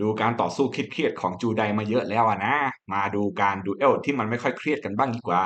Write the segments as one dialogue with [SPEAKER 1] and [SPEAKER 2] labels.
[SPEAKER 1] ดูการต่อสู้เครียดๆของจูไดมาเยอะแล้วอะนะ มาดูการดูเอลที่มันไม่ค่อยเครียดกันบ้างดีกว่า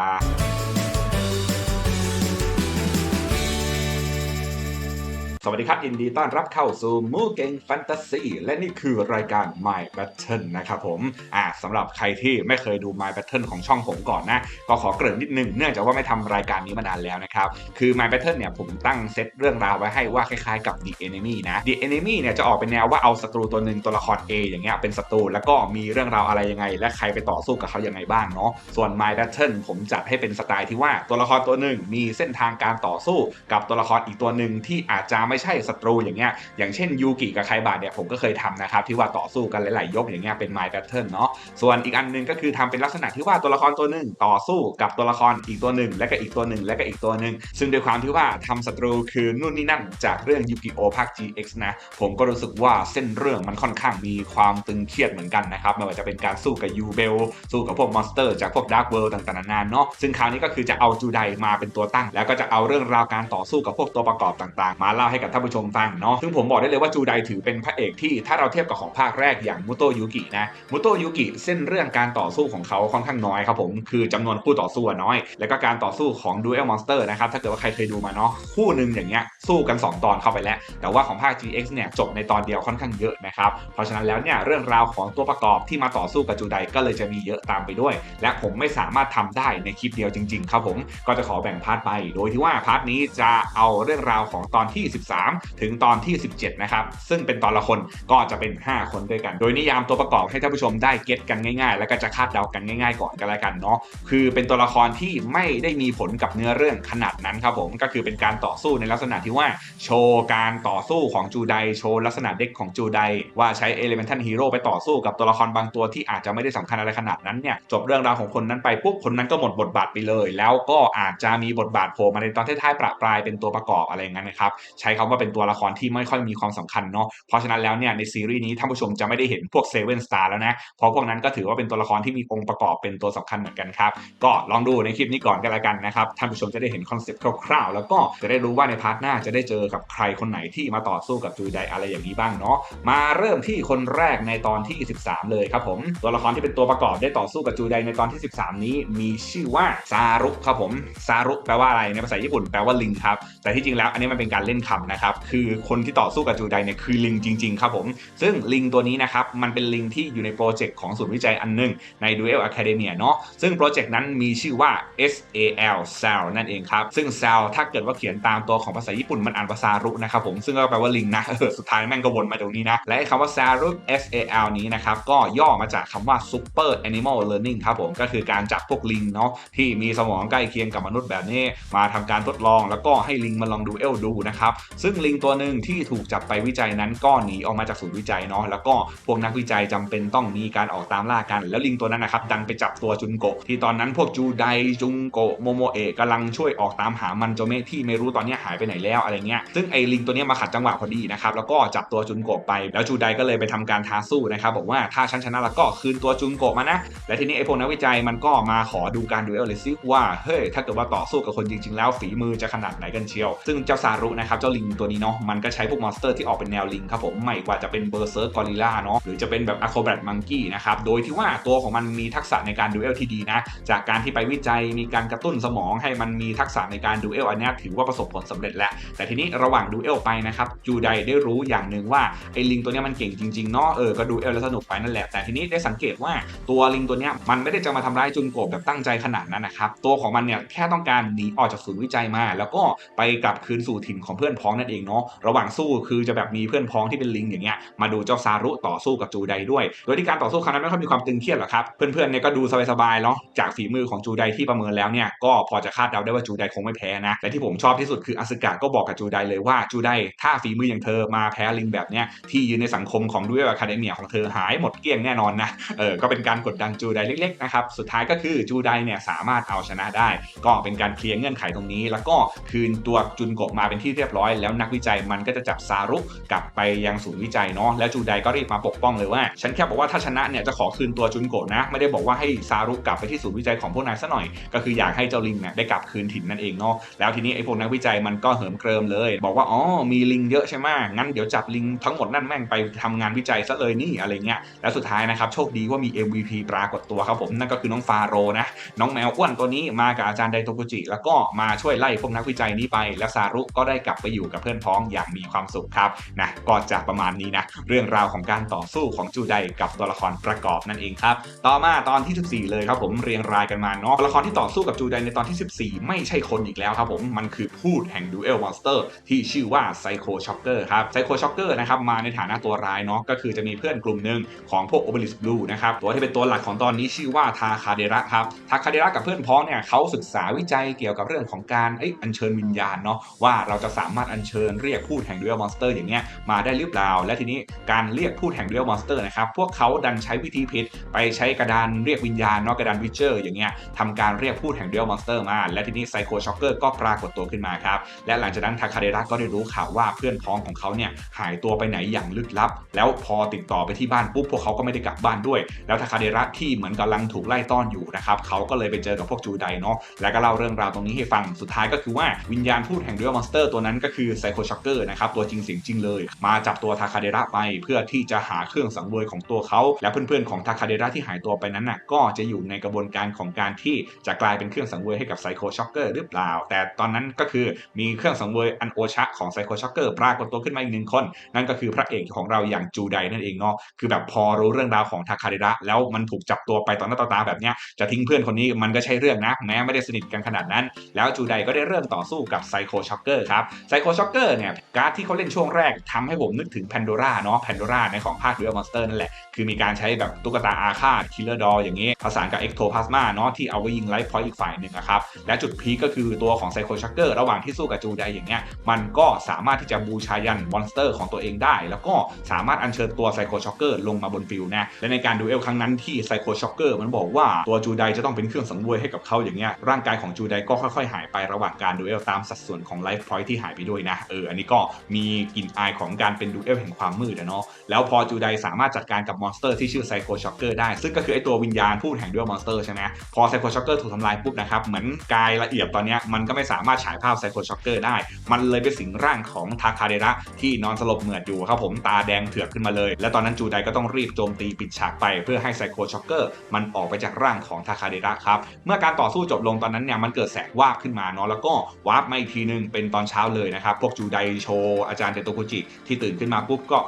[SPEAKER 1] สวัสดีครับยินดีต้อนรับเข้าสู่มูเก่งแฟนตาซีและนี่คือรายการ My Battle นะครับผมอ่าสำหรับใครที่ไม่เคยดู My Battle ของช่องผมก่อนนะ ก็ขอเกริ่นนิดนึงเนื่องจากว่าไม่ทำรายการนี้มานานแล้วนะครับ คือ My Battle เนี่ยผมตั้งเซตเรื่องราวไว้ให้ว่าคล้ายๆกับ The Enemy นะ The Enemy เนี่ยจะออกเป็นแนวว่าเอาศัตรูตัวหนึ่งตัวละคร A อย่างเงี้ยเป็นศัตรูแล้วก็มีเรื่องราวอะไรยังไง และใครไปต่อสู้กับเขายังไงบ้างเนาะส่วน My Battle ผมจัดให้เป็นสไตล์ที่ว่าตัวละครตัวหนึ่งมีเส้นทางการต่อสู้กับตัวละครอีกตัวหนึ่งที่อาจจะไม่ใช่ศัตรูอย่างเงี้ยอย่างเช่นยูกิกับไคบาเนี่ยผมก็เคยทำนะครับที่ว่าต่อสู้กันหลายๆยกอย่างเงี้ยเป็น My Battle เนาะส่วนอีกอันหนึงก็คือทำเป็นลักษณะที่ว่าตัวละครตัวหนึ่งต่อสู้กับตัวละครอีกตัวหนึ่งและก็อีกตัวหนึ่งและก็อีกตัวหนึ่งซึ่งด้วยความที่ว่าทำศัตรูคือนู่นนี่นั่นจากเรื่องยูกิโอภาค GX นะผมก็รู้สึกว่าเส้นเรื่องมันค่อนข้างมีความตึงเครียดเหมือนกันนะครับไม่ว่าจะเป็นการสู้กับยูเบลสู้กับพวกมอนสเตอร์จากพวกดาร์กเวิลด์ต่างๆนานาเนาะซึ่งคราวนี้ก็คือจะเอาจูไดมาเป็นตัวตั้ง แล้วก็จะเอาเรื่องราวการต่อสู้กับพวกตัวประกอบต่างๆ มาเล่าให้กับท่านผู้ชมฟังเนาะซึ่งผมบอกได้เลยว่าจูไดถือเป็นพระเอกที่ถ้าเราเทียบกับของภาคแรกอย่างมุโตยูกินะมุโตยูกิเส้นเรื่องการต่อสู้ของเขาค่อนข้างน้อยครับผมคือจำนวนคู่ต่อสู้น้อย แล้วก็การต่อสู้ของดูเอลมอนสเตอร์นะครับถ้าเกิดว่าใครเคยดูมาเนาะคู่หนึ่งอย่างเงี้ยสู้กัน 2 ตอนเข้าไปแล้ว แต่ว่าของภาค GX เนี่ยจบในตอนเดียวค่อนข้างเยอะนะครับเพราะฉะนั้นแล้วเนี่ยเรื่องราวของตัวประกอบที่มาต่อสู้กับจูไดก็เลยจะมีเยอะตามไปด้วย และผมไม่สามารถทำได้ในคลิปเดียวจริงๆครับผมก็จะขอแบ่งพาร์ทไป โดยที่ว่าพาร์ทนี้จะเอาเรื่องราวของตอนที่13 ถึงตอนที่ 17 นะครับ ซึ่งเป็นตอนละคนก็จะเป็น 5 คนด้วยกัน โดยนิยามตัวประกอบให้ท่านผู้ชมได้เก็ตกันง่ายๆ แล้วก็จะคาดเดากันง่าย ๆ ก่อนกันแล้วกันเนาะคือเป็นตัวละครที่ไม่ได้มีผลกับเนื้อเรื่องขนาดนั้นครับผมก็คือเป็นการต่อสู้ในลักษณะที่ว่าโชว์การต่อสู้ของจูไดโชว์ลักษณะเด็กของจูไดว่าใช้เอเลเมนทัลฮีโร่ไปต่อสู้กับตัวละครบางตัวที่อาจจะไม่ได้สำคัญอะไรขนาดนั้นเนี่ยจบเรื่องราวของคนนั้นไปปุ๊บคนนั้นก็หมดบทบาทไปเลย แล้วก็อาจจะมีบทบาทโผล่มาในตอนท้ายๆประปรายเป็นตัวประกอบอะไรอย่างนั้นนะครับใช้คำว่าเป็นตัวละครที่ไม่ค่อยมีความสำคัญเนาะเพราะฉะนั้นแล้วเนี่ยในซีรีส์นี้ท่านผู้ชมจะไม่ได้เห็นพวกเซเว่นสตาร์แล้วนะเพราะพวกนั้นก็ถือว่าเป็นตัวละครที่มีองค์ประกอบเป็นตัวสำคัญเหมือนกันครับก็ลองดูในคลิปนี้ก่อนกันละกันนะครับท่านผู้ชมจะได้เห็นคอนเซ็ปต์คร่าวๆแล้วก็จะได้รู้ว่าในพาร์ทหน้าจะได้เจอกับใครคนไหนที่มาต่อสู้กับจูไดอะไรอย่างนี้บ้างเนาะมาเริ่มที่คนแรกในตอนที่ 13 เลยครับผม ตัวละครที่เป็นตัวประกอบได้ต่อสู้กับจูไดในตอนที่ 13 นี้มีชื่อว่าซารุครับผมซารุแปลว่าอะไรในภาษาญี่ปุ่นแปลว่าลิงครับแต่ที่จริงแล้วอันนี้มันเป็นการเล่นคำนะครับคือคนที่ต่อสู้กับจูไดเนี่ยคือลิงจริง ๆ ครับผม ซึ่งลิงตัวนี้นะครับมันเป็นลิงที่อยู่ในโปรเจกต์ของศูนย์วิจัยอันหนึงใน Duel Academia เนาะซึ่งโปรเจกต์นั้นมีชื่อว่า SAL SAL นั่นเองครับ ซึ่ง SAL ถ้าเกิดว่าเขียนตามตัวของภาษาญี่ปุ่นมันอ่านภาษารุนะครับผมซึ่งก็แปลว่าลิงนะสุดท้ายแม่งก็วนมาตรงนี้นะ และคำว่า SARU SAL นี้นะครับก็ย่อมาจากคำว่า Super Animal Learning ครับผมก็คือการจับพวกลิงเนาะที่มีสมองใกล้เคียงกับมนุษย์แบบนี้มาทำการทดลอง แล้วก็ให้ลิงมาลองดูเอลดูนะครับซึ่งลิงตัวหนึ่งที่ถูกจับไปวิจัยนั้นก็หนีออกมาจากศูนย์วิจัยเนาะแล้วก็พวกนักวิจัยจำเป็นต้องมีการออกตามล่ากัน แล้วลิงตัวนั้นนะครับดันไปจับตัวจุนโกะที่ตอนนั้นพวกจูไดจุงโกะโมโมเอะกำลังช่วยออกตามหามันโจเมะที่ไม่รู้ตอนนี้หายไปไหนแล้วอะไรเงี้ยซึ่งไอ้ลิงตัวนี้มาขัดจังหวะพอดีนะครับแล้วก็จับตัวจุนโกะไป แล้วจูไดก็เลยไปทำการท้าสู้นะครับบอกว่าถ้าฉันชนะแล้วก็คืนตัวจุนโกะมานะและทีนี้ไอ้พวกนักวิจัยมันก็มาขอดูการดูเอลเลยซิว่าเฮ้ยถ้าเกิดว่าต่อสู้กับคนจริง ๆ แล้วฝีมือจะขนาดไหนกันเชียว ซึ่งเจ้าซารุนะครับเจ้าลิงตัวนี้เนาะมันก็ใช้พวกมอนสเตอร์ที่ออกเป็นแนวลิงครับผมไม่ว่าจะเป็นเบอร์เซิร์กอริลลาเนาะหรือจะเป็นแบบอะโคแบทมังกี้นะครับโดยที่ว่าตัวของมันมีทักษะในการดูเอลที่ดีนะจากการที่ไปวิจัยมีการกระตุ้นสมองให้มันมีทักษะในการดูเอลอันนี้ถือว่าประสบผลสำเร็จแล้วแต่ทีนี้ระหว่างดูเอลไปนะครับจูไดได้รู้อย่างหนึ่งว่าไอ้ลิงตัวนี้มันเก่งจริงๆเนาะเออก็ดูเอลแล้วสนุกไปนั่นแหละแต่ทีนี้ได้สังเกตว่าตัวลิงตัวนี้มันไม่ได้จะมาทำร้ายจุนโกะแบบตั้งใจขนาดนั้นนะครับตัวของมันเนี่ยแค่ต้องการหนีออกจากศูนย์วิจัยมา แล้วก็ไปกลับคืนสู่ถิ่นของเพื่อนพ้องนั่นเองเนาะระหว่างสู้คือจะแบบมีเพื่อนพ้องที่เป็นลิงอย่างเงี้ยมาดูเจ้าซารุต่อสู้กับจูไดด้วย โดยที่การต่อสู้ครั้งนั้นไม่ค่อยมีความตึงเครียดหรอกครับเพื่อนๆเนี่ยก็ดูสบายๆเนาะจากฝีมือของจูไดที่ประเมินแล้วเนี่ยก็พอจะคาดเดาได้ว่าจูไดคงไม่แพ้นะและที่ผมชอบที่สุดคืออาสึกะก็บอกกับจูไดเลยว่าจูไดถ้าฝีมืออย่างเธอมาแพ้ลิงแบบเนี้ยที่ยืนในสังคมของด้วยอะคาเดเมียของเธอหายหมดเกลี้ยงแน่นอนนะเออก็เป็นการกดดันจูไดเล็กๆนะครับสุดท้ายก็คือจูไดเนี่ยสามารถเอาชนะได้ ก็เป็นการเคลียร์เงื่อนไขตรงนี้ แล้วก็คืนตัวจุนโกะมาเป็นที่เรียบร้อยแล้วนักวิจัยมันก็จะจับซารุกลับไปยังศูนย์วิจัยเนาะแล้วจูไดก็รีบมาปกป้องเลยว่า ฉันแค่บอกว่าถ้าชนะเนี่ยจะขอคืนตัวจุนโกะนะ ไม่ได้บอกว่าให้ซารุกลับไปที่ศูนย์วิจัยของพวกนายซะหน่อย ก็คืออยากให้เจ้าลิงเนี่ยได้กลับคืนถิ่นนั่นเองเนาะแล้วทีนี้ไอ้พวกนักวิจัยมันก็เหิมเกริมเลย บอกว่าอ๋อมีลิงเยอะใช่ไหมงั้นเดี๋ยวจับลิงทั้งหมดนั่นแม่งไปทำงานวิจัยซะเลยนี่อะไรเงี้ยแล้วสุดท้ายนะครับโชคดีว่ามี MVP ปรากฏตัวครับผมนั่นก็คือน้องฟาโรนะน้องแมวอ้วนตัวนี้มากับอาจารย์ไดโตกุจิ แล้วก็มาช่วยไล่พวกนักวิจัยนี้ไป และซารุก็ได้กลับไปอยู่กับเพื่อนพ้องอย่างมีความสุขครับนะก็จะประมาณนี้นะเรื่องราวของการต่อสู้ของจูไดกับตัวละครประกอบนั่นเองครับต่อมาตอนที่ 14 เลยครับผมเรียงรายกันมาเนาะตัวละครที่ต่อสู้กับจูไดในตอนที่ 14 ไม่ใช่คนอีกแล้วครับผมมันคือพูดแห่งดูเอลมอนสเตอร์ที่ชื่อว่าไซโคช็อกเกอร์ครับไซโคช็อกเกอร์นะครับมาในฐานะตัวร้ายเนาะก็คือจะมีเพื่อนกลุ่มหนึ่งของพวกโอเบลิสบลูนะครับตัวที่เป็นตัวหลักของตอนนี้ชื่อว่าทาคาเดระครับทาคาเดระกับเพื่อนพ้องเนี่ยเขาศึกษาวิจัยเกี่ยวกับเรื่องของการเอ้ยอัญเชิญวิญญาณเนาะว่าเราจะสามารถอัญเชิญเรียกพูดแห่งดูเอลมอนสเตอร์อย่างเงี้ยมาได้หรือเปล่า และทีนี้การเรียกพูดแห่งดูเอลมอนสเตอร์นะครับพวกเขาดันใช้วิธีผิดไปใช้กระดานเรียกวิญญาณนาะกระดานวิเชอร์อย่างเงี้ยทำการเรียกพูดแห่งดูเอลมอนสเตอร์มา และทีนี้ไซโคช็อกเกอร์ก็ปรากฏตัวขึ้นมาครับและหลังจากนั้นทาคาเดระก็ได้รู้ข่าวว่าเพื่อนพ้องของเขาเนี่ยหายตัวไปไหนอย่างลึกลับ แล้วพอติดต่อไปที่บ้านปุ๊บพวกเขาก็ไม่ได้กลับบ้านด้วย แล้วทาคาเดระที่เหมือนกำลังถูกไล่ต้อนอยู่นะครับเขาก็เลยไปเจอกับพวกจูไดเนาะแล้วก็เล่าเรื่องราวตรงนี้ให้ฟังสุดท้ายก็คือว่าวิญญาณพูดแห่งดูเอลมอนสเตอร์ตัวนั้นก็คือไซโคช็อกเกอร์นะครับตัวจริงเสียงจริงเลย มาจับตัวทาคาเดระไป เพื่อที่จะหาเครื่องสังเวยของตัวเขา และเพื่อนๆของทาคาเดระที่หายตัวไปนั้นน่ะก็จะอยู่ในกระบวนการของการที่จะกลายเป็นเครื่องสังเวยให้กับไซโคช็อกเกอร์หรือเปล่า แต่ตอนนั้นก็คือมีเครื่องสังเวยอันโอชะของไซโคช็อกเกอร์ปรากฏตัวขึ้นมาอีกหนึ่งคน นั่นก็คือพระเอกของเราอย่างจูไดนั่นเองเนาะคือแบบพอรู้เรื่องราวของทาคาเดระแล้วมันถูกจับตัวไปต่อหน้าต่อตาแบบเนี้ยจะทิ้งเพื่อนคนนี้มันก็ใช่เรื่องนะแม้ไม่ได้สนิทกันขนาดนั้น แล้วจูไดก็ได้เริ่มต่อสู้กับไซโคช็อกเกอร์ครับไซโคชช็อกเกอร์เนี่ยการ์ดที่เขาเล่นช่วงแรกทำให้ผมนึกถึงแพนโดราเนาะแพนโดราในของภาคเรือมอนสเตอร์นั่นแหละ คือมีการใช้แบบตุ๊กตาอาฆาตคิลเลอร์ดออย่างงี้ผสานกับเอ็กโทพลาสมาเนาะที่เอาไว้ยิงไลฟ์พอยต์อีกฝ่ายหนึ่งนะครับและจุดพีก็คือตัวของไซโคช็อกเกอร์ระหว่างที่สู้กับจูไดอย่างเงี้ยมันก็สามารถที่จะบูชายันมอนสเตอร์ของตัวเองได้ แล้วก็สามารถอัญเชิญตัวไซโคช็อกเกอร์ลงมาบนฟิลนะและในการดูเอลครั้งนั้นที่ไซโคช็อกเกอร์มันบอกว่าตัวจูไดจะต้องเป็นเครื่องสังเวยให้กับเขาอย่างเงี้ยร่างกายของจูไดก็ค่อยๆ หายไประหว่างการดูเอลตามสัดส่วนของไลฟ์พอยต์ที่หายไปด้วยนะเอออันนี้ก็มีกลิ่นอายของการเป็นดูเอลแห่งความมืดอะเนาะแล้วพอจูไดสามารถจัดการกับมอนสเตอร์ที่ชื่อไซโคช็อกเกอร์ได้ ซึ่งก็คือไอตัววิญญาณพูดแห่งดูเอลมอนสเตอร์ใช่ไหมพอไซโคช็อกเกอร์ถูกทำลายปุ๊บนะครับเหมือนกายละเอียดตอนนี้มันก็ไม่สามารถฉายภาพไซโคช็อกเกอร์ได้ มันเลยไปสิงร่างของทาคาเดระที่นอนสลบเหมือดอยู่ครับผมตาแดงเถือกขึ้นมาเลย และตอนนั้นจูไดก็ต้องรีบโจมตีปิดฉากไป เพื่อให้ไซโคช็อกเกอร์มันออกไปจากร่างของทาคาเดระครับเมื่อการต่อสู้จบลงตอนนั้นเนี่ยมันเกิดแสงวาบขึ้นมาเนาะแล้วก็วาร์ปมาอีกทีนึงเป็นตอนเช้าเลยนะครับพวกจูไดโชอาจารย์เตโตกุจิที่ตื่นขึ้นมาปุ๊บก็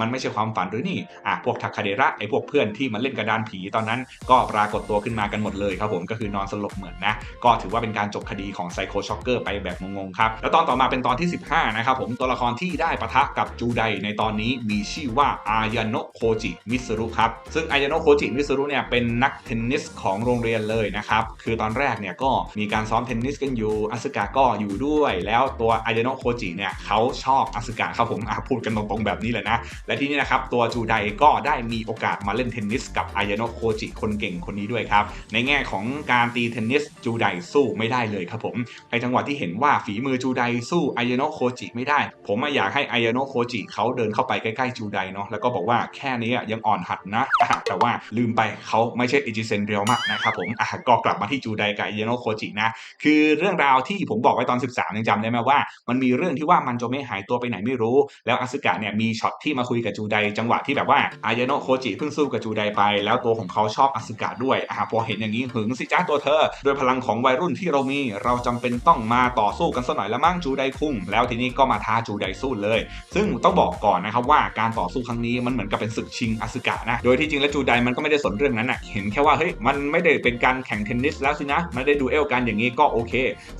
[SPEAKER 1] มันไม่ใช่ความฝันหรือนี่อะพวกทาคาเดระไอพวกเพื่อนที่มันเล่นกระดานผีตอนนั้น ก็ปรากฏตัวขึ้นมากันหมดเลยครับผมก็คือนอนสลบเหมือนนะ ก็ถือว่าเป็นการจบคดีของไซโคช็อกเกอร์ไปแบบงงๆครับแล้วตอนต่อมาเป็นตอนที่ 15 นะครับผมตัวละครที่ได้ปะทะกับจูไดในตอนนี้มีชื่อว่าอายาโนะโคจิมิสรุครับซึ่งอายาโนะโคจิมิสรุเนี่ยเป็นนักเทนนิสของโรงเรียนเลยนะครับคือตอนแรกเนี่ยก็มีการซ้อมเทนนิสกันอยู่อาสึกะก็อยู่ด้วย แล้วตัวอายาโนะโคจิเนี่ยเขาชอบอสึกะครับผมอะพูดกันตรงๆแบบนี้เลยนะ และที่นี่นะครับตัวจูไดก็ได้มีโอกาสมาเล่นเทนนิสกับอายโนะโคจิคนเก่งคนนี้ด้วยครับ ในแง่ของการตีเทนนิสจูไดสู้ไม่ได้เลยครับผมในจังหวะที่เห็นว่าฝีมือจูไดสู้อายโนะโคจิไม่ได้ ผมอะอยากให้อายโนะโคจิเขาเดินเข้าไปใกล้ๆจูไดเนาะแล้วก็บอกว่าแค่นี้ยังอ่อนหัดนะ แต่ว่าลืมไปเขาไม่ใช่อิจิเซนเรียลมากนะครับผมอะก็กลับมาที่จูไดกับอายโนะโคจินะ คือเรื่องราวที่ผมบอกไว้ตอน 13ยังจำได้ไหมว่า มันมีเรื่องที่ว่ามันโจเมะหายตัวไปไหนไม่รู้ แล้วอาสึกะเนี่ยมีช็อตที่มาคุยกับจูไดจังหวะที่แบบว่าอายาโนะโคจิเพิ่งสู้กับจูไดไป แล้วตัวของเขาชอบอาสึกะด้วยอะพอเห็นอย่างนี้หึงสิจ้าตัวเธอด้วยพลังของวัยรุ่นที่เรามีเราจำเป็นต้องมาต่อสู้กันสักหน่อยละมั้งจูไดคุ้งแล้วทีนี้ก็มาท้าจูไดสู้เลย ซึ่งต้องบอกก่อนนะครับว่าการต่อสู้ครั้งนี้มันเหมือนกับเป็นศึกชิงอาสึกะนะโดยที่จริงแล้วจูไดมันก็ไม่ได้สนเรื่องนั้นอะเห็นแค่ว่าเฮ้ยมันไม่ได้เป็นการแข่งเทนนิสแล้วสินะไม่ได้ดูเอลกันอย่างนี้ก็โอเค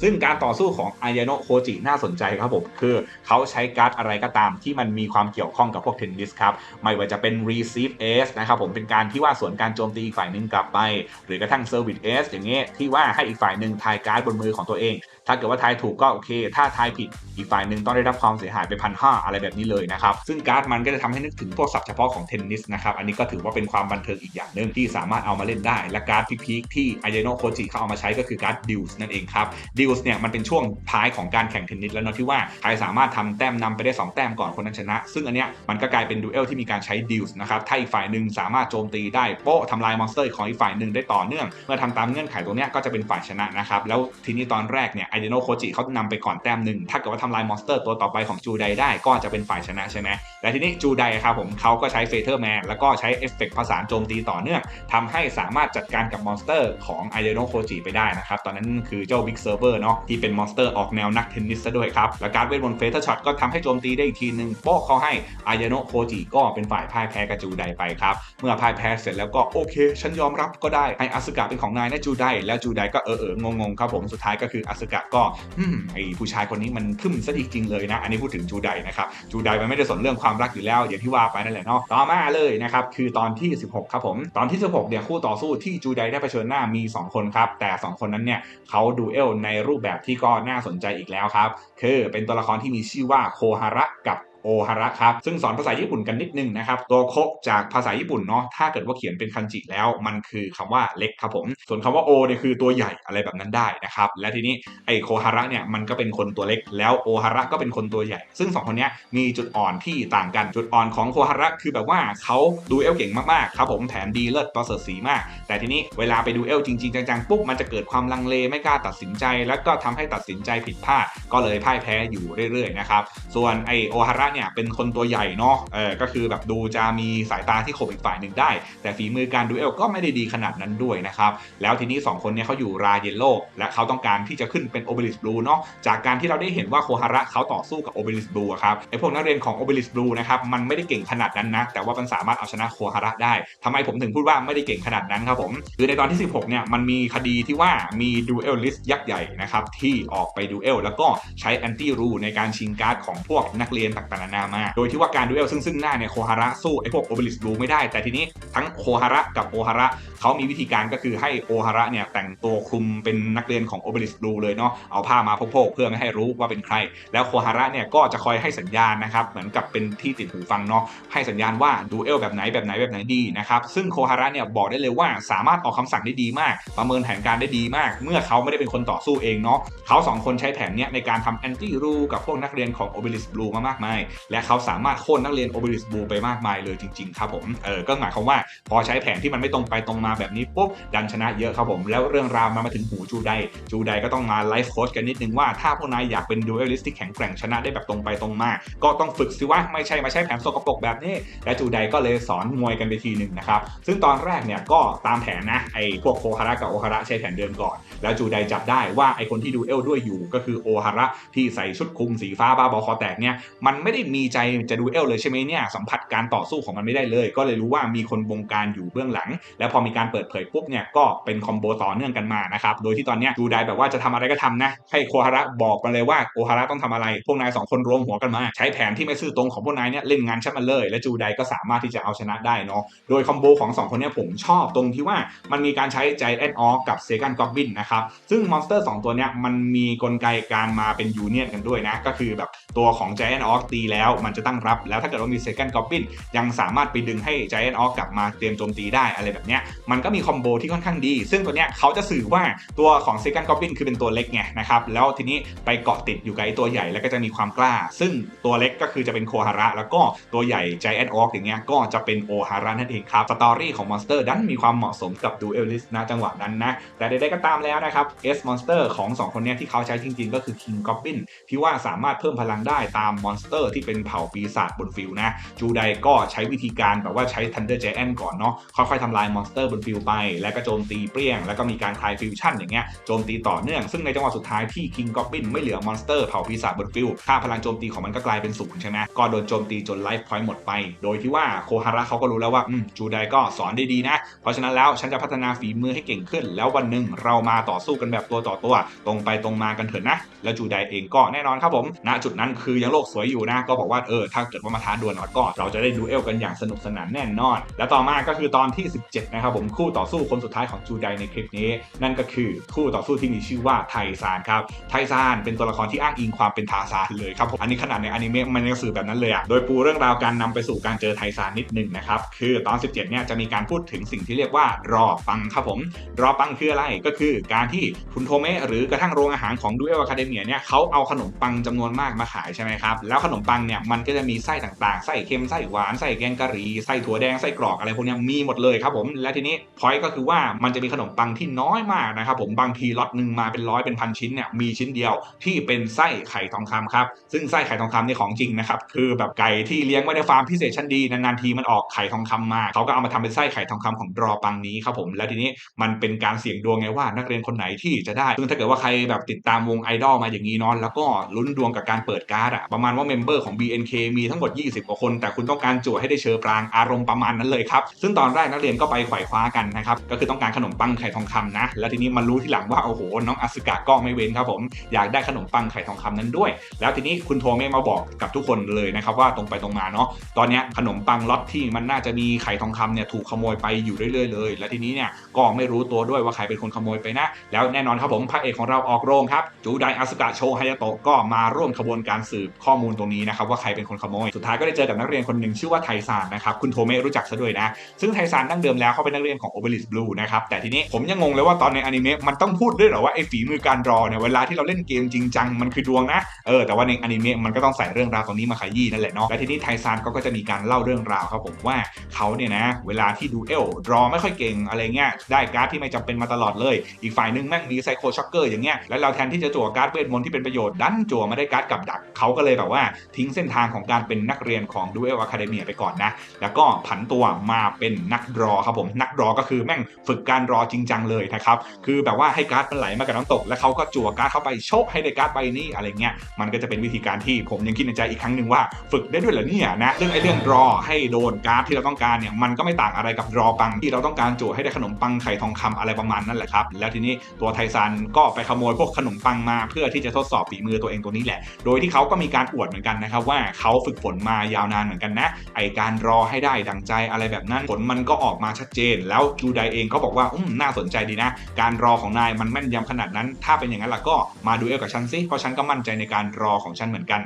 [SPEAKER 1] ซึ่งการต่อสู้ของอายโนะโคจิน่าสนใจครับผมคือเขาใช้การ์ดอะไรก็ตามที่มันมีความเกี่ยวข้องกับพวกเทนนิสครับไม่ว่าจะเป็น receive ace นะครับผมเป็นการที่ว่าสวนการโจมตีอีกฝ่ายหนึ่งกลับไป หรือกระทั่ง service ace อย่างเงี้ยที่ว่าให้อีกฝ่ายหนึ่งทายการ์ดบนมือของตัวเอง ถ้าเกิดว่าทายถูกก็โอเค ถ้าทายผิดอีกฝ่ายหนึ่งต้องได้รับความเสียหายไปพันห้าอะไรแบบนี้เลยนะครับ ซึ่งการ์ดมันก็จะทำให้นึกถึงพวกศัพท์เฉพาะของเทนนิสนะครับ อันนี้ก็ถือว่าเป็นความบันเทิงอีกอย่างหนึ่งที่สามารถเอามาเล่นได้ และการ์ดพีคที่อายโนโคจิเขาเอามาใช้ก็คือการ์ดดิวส์นั่นเองครับ ดิวส์เนี่ยมันเป็นช่วงท้ายของการแข่งเทนนิสแล้วเนาะที่ว่าใครสามารถทำแต้มนำไปได้สองแต้มก่อนคนนั้นชนะ ซึ่งอันเนี้ยมันก็กลายเป็นดูเอลที่มีการใช้ดิวส์นะครับถ้าอีกฝ่ายหนึ่งสามารถโจมตีได้โป๊ะทำลายมอนสเตอร์ของอีกฝ่ายหนึ่งได้ต่อเนื่อง เมื่อทำตามเงื่อนไขตรงเนี้ยก็จะเป็นฝ่ายชนะนะครับแล้วทีนี้ตอนแรกเนี่ยไอเดโนโคจิเขานำไปก่อนแต้มหนึ่งถ้าเกิดว่าทำลายมอนสเตอร์ตัวต่อไปของจูไดได้ก็จะเป็นฝ่ายชนะใช่ไหมแต่ทีนี้จูไดครับผมเขาก็ใช้เฟเธอร์แมนแล้วก็ใช้เอฟเฟกต์ผสาโจมตีต่อเนื่องทำให้สามารถจัดการกับมอนสเตอร์ของไอเดโนโคจิไปได้นะครับ ตอนนั้นคือเจ้าบิ๊กเซิร์ฟเวอร์เนาะที่เป็นมอนสเตอร์ออกแนวนักเทนนิสซะด้วยครับ และการเวทมนต์เฟเธอร์ช็อตก็ทำให้โจมตีได้อีกทีหนึ่งโป๊ะเขาให้ไอเดโนโคจิก็เป็นฝ่ายพ่ายแพ้กับจูไดไปครับเมื่อพ่ายแพ้เสร็จแล้วก็โอเค ฉันยอมรับก็ได้ให้อาสึกะเป็นของนายนะจูไดแล้วจูไดก็เออเอองงงๆครับผมสุดท้ายก็คืออาสึกะก็อืมไอผู้ชายคนนี้มันขึ้นซะจริงๆเลยนะ อันนี้พูดถึงจูไดนะครับจูไดมันไม่ได้สนเรื่องความรักอยู่แล้วอย่างที่ว่าไปนั่นแหละเนาะต่อมาเลยนะครับคือตอนที่ 16 ครับผม ตอนที่ 16เนี่ยคู่ต่อสู้ที่จูไดได้เผชิญหน้ามี 2 คนครับ แต่ 2 คนนั้นเนี่ยเขาดูเอลในรูปแบบที่ก็น่าสนใจอีกแล้วครับคือเป็นตัวละครที่มีชื่อว่าโคฮาระกับ โอฮาระครับ ซึ่งสอนภาษาญี่ปุ่นกันนิดนึงนะครับ ตัวโคจากภาษาญี่ปุ่นเนาะถ้าเกิดว่าเขียนเป็นคันจิแล้ว มันคือคำว่าเล็กครับผม ส่วนคำว่าโอเนี่ยคือตัวใหญ่อะไรแบบนั้นได้นะครับ และทีนี้ไอโคฮาระเนี่ยมันก็เป็นคนตัวเล็ก แล้วโอฮาระก็เป็นคนตัวใหญ่ ซึ่ง 2 คนนี้มีจุดอ่อนที่ต่างกัน จุดอ่อนของโคฮาระคือแบบว่าเขาดูเอลเก่งมากๆครับผมแถมดีเลิศประเสริฐสีมาก แต่ทีนี้เวลาไปดูเอลจริงๆจังๆปุ๊บมันจะเกิดความลังเลไม่กล้าตัดสินใจ แล้วก็ทำให้ตัดสินใจผิดพลาดก็เลยพ่ายแพ้อยู่เรื่อยๆนะครับส่วนไอโอฮาระเนี่ยเป็นคนตัวใหญ่เนาะเออก็คือแบบดูจะมีสายตาที่คมอีกฝ่ายหนึ่งได้ แต่ฝีมือการดูเอลก็ไม่ได้ดีขนาดนั้นด้วยนะครับแล้วทีนี้ 2 คนเนี้เขาอยู่ราเยลโลและเขาต้องการที่จะขึ้นเป็นโอเบลิสบลูเนาะจากการที่เราได้เห็นว่าโคฮาระเขาต่อสู้กับโอเบลิสบลูครับไอพวกนักเรียนของโอเบลิสบลูนะครับมันไม่ได้เก่งขนาดนั้นนะแต่ว่ามันสามารถเอาชนะโคฮาระได้ทำไมผมถึงพูดว่าไม่ได้เก่งขนาดนั้นครับผมคือในตอนที่ 16เนี่ยมันมีคดีที่ว่ามีดูเอลลิสยักษ์ใหญ่นะครับที่ออกไปดูเอลแล้วก็ใช้แอนตี้รูในการชิงการ์ดของพวกนักเรียนต่างๆนานามาโดยที่ว่าการดูเอลซึ่งซึ่งหน้าเนี่ยโคฮาระสู้ไอ้พวกโอเบลิสบูไม่ได้ แต่ทีนี้ทั้งโคฮาระกับโอฮาระเขามีวิธีการก็คือให้โอฮาระเนี่ยแต่งตัวคลุมเป็นนักเรียนของโอเบลิสบูเลยเนาะเอาผ้ามาโพกๆเพื่อไม่ให้รู้ว่าเป็นใคร แล้วโคฮาระเนี่ยก็จะคอยให้สัญญาณนะครับเหมือนกับเป็นที่ติดหูฟังเนาะให้สัญญาณว่าดูเอลแบบไหนแบบไหนแบบไหนดีนะครับซึ่งโคฮาระเนี่ยบอกได้เลยว่าสามารถออกคำสั่งได้ดีมาก ประเมินแผนการได้ดีมาก เมื่อเขาไม่ได้เป็นคนต่อสู้เองเนาะเขาสองคนใช้แผนเนี้ยในการทำแอนตี้รูกับพวกนักเรียนของโอเบลิสบลูมามากมายและเขาสามารถโค่นนักเรียนโอเบลิสบูไปมากมายเลยจริงๆครับผมเออก็หมายความว่าพอใช้แผนที่มันไม่ตรงไปตรงมาแบบนี้ปุ๊บดันชนะเยอะครับผม แล้วเรื่องราวมันมาถึงหูจูไดจูไดก็ต้องมาไลฟ์โค้ชกันนิดนึงว่าถ้าพวกนายอยากเป็นดูเอลิสที่แข็งแกร่งชนะได้แบบตรงไปตรงมา ก็ต้องฝึกสิว่าไม่ใช่มาใช้แผนสกปรกแบบนี้ และจูไดก็เลยสอนมวยกันไปทีหนึ่งนะครับซึ่งตอนแรกเนี่ยก็ตามแผนนะไอ้พวกโคฮาระกับโอฮาระใช้แผนเดิมก่อน แล้วจูไดจับได้ว่าไอ้คนที่ดูเอลด้วยอยู่ก็คือโอฮาระที่ใส่ชุดคลุมสีฟ้าบ้าบอคอแตกเนี่ยมันไม่ได้มีใจจะดูเอลเลยใช่ไหมเนี่ยสัมผัสการต่อสู้ของมันไม่ได้เลย ก็เลยรู้ว่ามีคนบงการอยู่เบื้องหลัง แล้วพอมีการเปิดเผยปุ๊บเนี่ยก็เป็นคอมโบต่อเนื่องกันมานะครับโดยที่ตอนเนี้ยจูไดแบบว่าจะทำอะไรก็ทำนะให้โคฮาระบอกมาเลยว่าโอฮาระต้องทำอะไร พวกนายสองคนรวมหัวกันมา ใช้แผนที่ไม่ซื่อตรงของพวกนายเนี่ยเล่นงานฉันมาเลย และจูไดก็สามารถที่จะเอาชนะได้เนาะโดยคอมโบของสองคนเนี้ผมชอบตรงที่ว่ามันมีการใช้ใจแอนออกับเซกันกอบบินนะครับซึ่งมอนสเตอร์สองตัวเนี้ยมันมีกลไกการมาเป็นยูเนียนกันด้วยนะก็คือแบบตัวของ Giant Orc ตีแล้ว มันจะตั้งรับ แล้วถ้าเกิดว่ามี Second Goblin ยังสามารถไปดึงให้ Giant Orc กลับมาเตรียมโจมตีได้อะไรแบบเนี้ยมันก็มีคอมโบที่ค่อนข้างดี ซึ่งตัวเนี้ยเขาจะสื่อว่าตัวของ Second Goblin คือเป็นตัวเล็กไงนะครับแล้วทีนี้ไปเกาะติดอยู่กับไอ้ตัวใหญ่แล้วก็จะมีความกล้า ซึ่งตัวเล็กก็คือจะเป็นโคฮาระ แล้วก็ตัวใหญ่ Giant Orc อย่างเงี้ยก็จะเป็นโอฮาระนั่นเองครับสตอรี่ของมอนสเตอร์ดันมีความเหมาะสมกับดูเอลลิสนะจังหวะนั้นนะแต่ใดๆก็ตามแล้วนะครับ S Monster ของสองคนเนี้ยที่เขาใช้จริง ๆ ก็คือ King Goblin ที่ว่าสามารถเพิ่มพลังได้ตามมอนสเตอร์ที่เป็นเผ่าปีศาจบนฟิลนะจูไดก็ใช้วิธีการแบบว่าใช้ Thunder Giant ก่อนเนาะค่อยๆทำลายมอนสเตอร์บนฟิลไป แล้วก็โจมตีเปรี้ยง แล้วก็มีการคลายฟิวชั่นอย่างเงี้ยโจมตีต่อเนื่องซึ่งในจังหวะสุดท้ายที่ King Goblin ไม่เหลือมอนสเตอร์เผ่าปีศาจบนฟิลค่าพลังโจมตีของมันก็กลายเป็นศูนย์ใช่ไหมก็โดนโจมตีจนไลฟ์พอยต์หมดไป โดยที่ว่าโคฮาระเขาก็รู้แล้วว่าจูไดก็สอนได้ดีนะ เพราะฉะนั้นแล้วฉันจะพัฒนาฝีมือให้เก่งขึ้น แล้ววันหนึ่งเรามาต่อสู้กันแบบตัวต่อตัว ตรงไปตรงมากันเถอะนะ แล้วจูไดเองก็แน่นอนครับผมณจุดนั้นคือยังโลกสวยอยู่นะก็บอกว่าเออถ้าเกิดว่ามาท้าดวลแล้วก็เราจะได้ดูเอลกันอย่างสนุกสนานแน่นอน และต่อมาก็คือตอนที่ 17 นะครับผมคู่ต่อสู้คนสุดท้ายของจูไดในคลิปนี้ นั่นก็คือคู่ต่อสู้ที่มีชื่อว่าไทซานครับไทซานเป็นตัวละครที่อ้างอิงความเป็นทาซานเลยครับผมอันนี้ขนาดในอนิเมะมันยังสื่อแบบนั้นเลยอะโดยปูเรื่องราวการนำไปสู่การเจอไทซานนิดนึงนะครับคือตอน 17 เนี่ยจะมีการพูดถึงสิ่งที่เรียกว่ารอปังครับผมรอปังคืออะไรก็คือการที่คุณโทเมะหรือกระทั่งโรงอาหารของดูเอลอะคาเดเมียเนี่ยเขาเอาขนมปังจำนวนมากมาขายใช่ไหมครับแล้วขนมปังเนี่ยมันก็จะมีไส้ต่างๆ ไส้เค็มไส้หวานไส้แกงกะหรี่ไส้ถั่วแดงไส้กรอกอะไรพวกนี้มีหมดเลยครับผมและทีนี้พอยก็คือว่ามันจะมีขนมปังที่น้อยมากนะครับผมบางทีล็อตหนึ่งมาเป็นร้อยเป็นพันชิ้นเนี่ยมีชิ้นเดียวที่เป็นไส้ไข่ทองคำครับซึ่งไส้ไข่ทองคำนี่ของจริงนะครับคือแบบไก่ที่เลี้ยงไว้ในฟาร์มพิเศษชั้นดีนานๆทีมันออกไข่ทองคำมาเขาก็เอามาทำเป็นไส้ไข่ทองคำของรอปังนี้ครับผมแล้วทีนี้มันเป็นการเสี่ยงดวงไงว่านักเรียนคนไหนที่จะได้ซึ่งถ้าเกิดว่าใครแบบติดตามวงไอดอลมาอย่างนี้นอนแล้วก็ลุ้นดวงกับการเปิดการ์ดอะประมาณว่าเมมเบอร์ของ BNK มีทั้งหมด 20 กว่าคน แต่คุณต้องการจั่วให้ได้เชอปรางอารมณ์ประมาณนั้นเลยครับ ซึ่งตอนแรกนักเรียนก็ไปไขว่คว้ากันนะครับ ก็คือต้องการขนมปังไข่ทองคำนะ แล้วทีนี้มารู้ที่หลังว่า โอ้โห น้องอสึกะก็ไม่เว้นครับผม อยากได้ขนมปังไข่ทองคำนั้นด้วย แล้วทีนี้คุณโทเมะมาบอกกับทุกคนเลยนะครับว่าตรงไปตรงมาเนาะ ตอนนี้ขนมปังล็อตที่มันน่าจะมีไข่ทองคำเนี่ยถูกขโมยไปอยู่เรื่อยๆเลย และทีนี้เนี่ยก็ไม่รู้ตัวด้วยว่าใครเป็นคนขโมยไปนะ แล้วแน่นอนครับผมพระเอกของเราออกโรงครับจูไดอาสกะโชฮายาโตะก็มาร่วมขบวนการสืบข้อมูลตรงนี้นะครับว่าใครเป็นคนขโมย สุดท้ายก็ได้เจอกับนักเรียนคนหนึ่งชื่อว่าไทซานนะครับคุณโทเมะรู้จักซะด้วยนะ ซึ่งไทซานดั้งเดิมแล้วเขาเป็นนักเรียนของโอเบลิสบลูนะครับแต่ทีนี้ผมยังงงเลยว่าตอนในอนิเมะมันต้องพูดด้วยหรอว่าไอ้ฝีมือการรอเนี่ยเวลาที่เราเล่นเกมจริงจังมันคือดวงนะเออแต่ว่าในอนิเมะมันก็ต้องใส่เรื่องราวตรงนี้มาขยี้นั่นแหละเนาะและทีนี้ไทซานก็จะมีการเล่าเรื่องราวครับผมว่าเขาเนี่ยนะเวลาที่ดูเอลรอไม่ค่อยเก่งอะไรเงี้ยได้การ์ดที่ไม่จำเป็นมาตลอดเลย อีกฝ่ายนึงแม่งมีไซโคช็อกเกอร์อย่างเงี้ยแล้วเราแทนที่จะจั่วการ์ดเวทมนต์ที่เป็นประโยชน์ดันจั่วมาได้การ์ดกับดักเขาก็เลยแบบว่าทิ้งเส้นทางของการเป็นนักเรียนของดูเอลอะคาเดเมียไปก่อนนะ แล้วก็ผันตัวมาเป็นนักรอครับผม นักรอก็คือแม่งฝึกการรอจริงจังเลยนะครับ คือแบบว่าให้การ์ดมันไหลมากับน้ำตก แล้วเขาก็จั่วการ์ดเข้าไปโชคให้ได้การ์ดใบนี้อะไรเงี้ย มันก็จะเป็นวิธีการที่ผมยังคิดในใจอีกครั้งหนึ่งว่าฝึกได้ด้วยเหรอเนี่ยนะเรื่องไอ้เรื่องรอให้โดนการ์ดที่เราต้องการเนี่ยมันก็ไม่ต่างอะไรกับรอปังที่เราต้องการจั่วให้ได้ขนมปังไข่ทองคำอะไรประมาณนั้นแหละครับ แล้วทีนี้ตัวไทซันก็ไปขโมยพวกขนมปังมา เพื่อที่จะทดสอบฝีมือตัวเองตัวนี้แหละ โดยที่เขาก็มีการอวดเหมือนกันนะครับว่าเขาฝึกฝนมายาวนานเหมือนกันนะ ไอการรอให้ได้ดังใจอะไรแบบนั้นผลมันก็ออกมาชัดเจน แล้วจูไดเองเขาบอกว่าอืมน่าสนใจดีนะ การรอของนายมันแม่นยำขนาดนั้น ถ้าเป็นอย่างนั้นล่ะก็มาดูเอลกับฉันสิเพราะฉันก็มั่นใจในการรอของฉันเหมือนกัน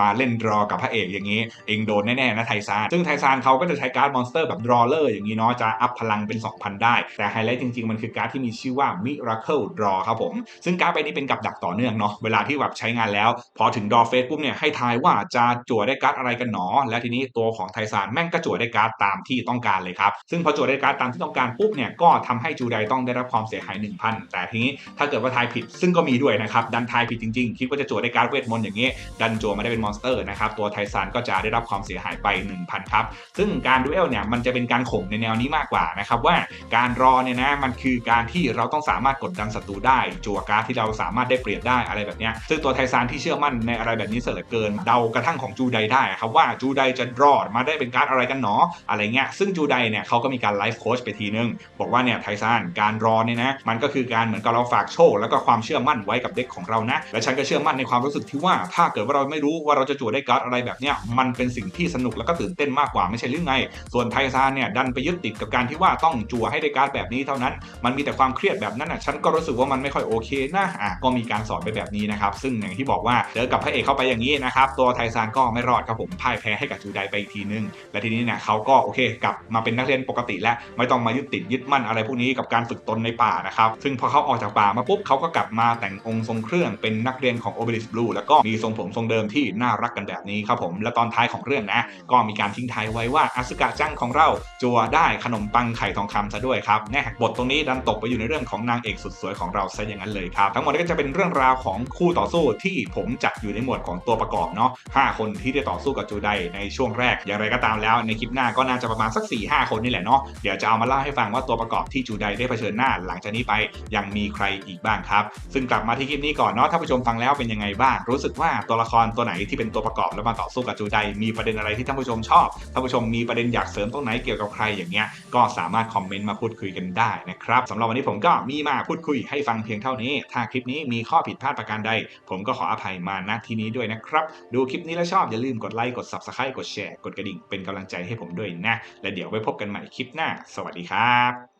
[SPEAKER 1] มาเล่นรอกับพระเอกอย่างนี้ เองโดนแน่ๆนะไทซานซึ่งไทซานเขาก็จะใช้การ์ดมอนสเตอร์แบบรอเลอร์อย่างนี้เนาะจะอัพพลังเป็น 2,000 ได้ แต่ไฮไลท์จริงๆมันคือการ์ดที่มีชื่อว่า Miracle Draw ครับผมซึ่งการ์ดใบนี้เป็นกับดักต่อเนื่องเนาะเวลาที่แบบใช้งานแล้ว พอถึงดอเฟสปุ๊บเนี่ยให้ทายว่าจะจั่วได้การ์ดอะไรกันหนอ และทีนี้ตัวของไทซานแม่งก็จั่วได้การ์ดตามที่ต้องการเลยครับ ซึ่งพอจั่วได้การ์ดตามที่ต้องการปุ๊บเนี่ยก็ทำให้จูไดต้องได้รับความเสียหาย 1,000 แต่ทีนี้ถ้าเกิดว่าทายผิดซึ่งก็มีด้วยนะครับ ดันทายผิดจริงๆ คิดว่าจะจั่วได้การ์ดเวทมนต์อย่างนี้ ดันจั่วมาได้เป็นมอนสเตอร์นะครับตัวไทซานก็จะได้รับความเสียหายไป 1,000 ครับซึ่งการดูเอลเนี่ยมันจะเป็นการข่มในแนวนี้มากกว่านะครับว่าการรอเนี่ยนะมันคือการที่เราต้องสามารถกดดันศัตรูได้จั่วการ์ดที่เราสามารถได้เปรียบได้อะไรแบบนี้ซึ่งตัวไทซานที่เชื่อมั่นในอะไรแบบนี้เสียเหลือเกินเดากระทั่งของจูไดได้ครับว่าจูไดจะรอดมาได้เป็นการ์ดอะไรกันหนออะไรเงี้ยซึ่งจูไดเนี่ยเขาก็มีการไลฟ์โค้ชไปทีนึง บอกว่าเนี่ยไทซานการรอเนี่ยนะมันก็คือการเหมือนกับเราฝากโชค แล้วก็ความเชื่อมั่นไว้กับเด็กของเรานะ และฉันก็เชื่อมั่นในความรู้สึกที่ว่าถ้าเกิดว่าเราไม่รู้ว่าเราจะจั่วได้การ์ดอะไรแบบเนี้ยมันเป็นสิ่งที่สนุกแล้วก็ตื่นเต้นมากกว่าไม่ใช่หรือไง ส่วนไทซานเนี่ยดันไปยึดติดกับการที่ว่าต้องจั่วให้ได้การ์ดแบบนี้เท่านั้น มันมีแต่ความเครียดแบบนั้นอะฉันก็รู้สึกว่ามันไม่ค่อยโอเคนะอะก็มีการสอนไปแบบนี้นะครับซึ่งอย่างที่บอกว่าเจอกับพระเอกเข้าไปอย่างนี้นะครับตัวไทซานก็ไม่รอดครับผมพ่ายแพ้ให้กับจูไดไปอีกทีนึง และทีนี้เนี่ยเขาก็โอเคกลับมาเป็นนักเรียนปกติแล้วไม่ต้องมายึดติดยึดมั่นอะไรพวกนี้กับการฝึกตนในป่านะครับซึ่งพอเขาออกจากป่ามาปุ๊บเขาก็กลับมาแต่งองค์ทรงเครื่องเป็นนักเรียนของ o b e l i s Blue แล้วก็มีทรงผมทรงเดิมที่น่ารักกันแบบนี้ครับผมและตอนท้ายของเรื่องนะก็มีการทิ้งท้ายไว้ว่าอาสึกะจังของเราจัวได้ขนมปังไข่ทองคำซะด้วยครับแน่บทตรงนี้ดันตกไปอยู่ในเรื่องของนางเอกสุดสวยของเราซะอย่างนั้นเลยครับทั้งหมดนี้ก็จะเป็นเรื่องราวของคู่ต่อสู้ที่ผมจัดอยู่ในหมวดของตัวประกอบเนาะห้าคนที่ได้ต่อสู้กับจูไดในช่วงแรก อย่างไรก็ตามแล้วในคลิปหน้าก็น่าจะประมาณสัก4ี่ห้าคนนี่แหละเนาะเดี๋ยวจะเอามาเล่าให้ฟังว่าตัวประกอบที่จูไดได้เผชิญหน้าหลังจากนี้ไปยังมีใครอีกบ้างครับ ซึ่งกลับมาที่คลิปนี้ก่อนเนาะถ้าผู้ชมฟังแล้วเป็นยังไงบ้าง รู้สึกว่าตัวละครตัวไหนที่เป็นตัวประกอบแล้วมาต่อสู้กับจูไดมีประเด็นอะไรที่ท่านผู้ชมชอบท่านผู้ชมมีประเด็นอยากเสริมตรงไหนเกี่ยวกับใครอย่างเงี้ยก็สามารถคอมเมนต์มาพูดคุยกันได้นะครับสำหรับวันนี้ผมก็มีมาพูดคุยให้ฟังเพียงเท่านี้ ถ้าคลิปนี้มีข้อผิดพลาดประการใด ผมก็ขออภัยมาณที่นี้ด้วยนะครับดูคลิปนี้แล้วชอบอย่าลืมกดไลค์กด Subscribe กดแชร์กดกระดิ่งเป็นกำลังใจให้ผมด้วยนะ และเดี๋ยวไว้พบกันใหม่คลิปหน้า สวัสดีครับ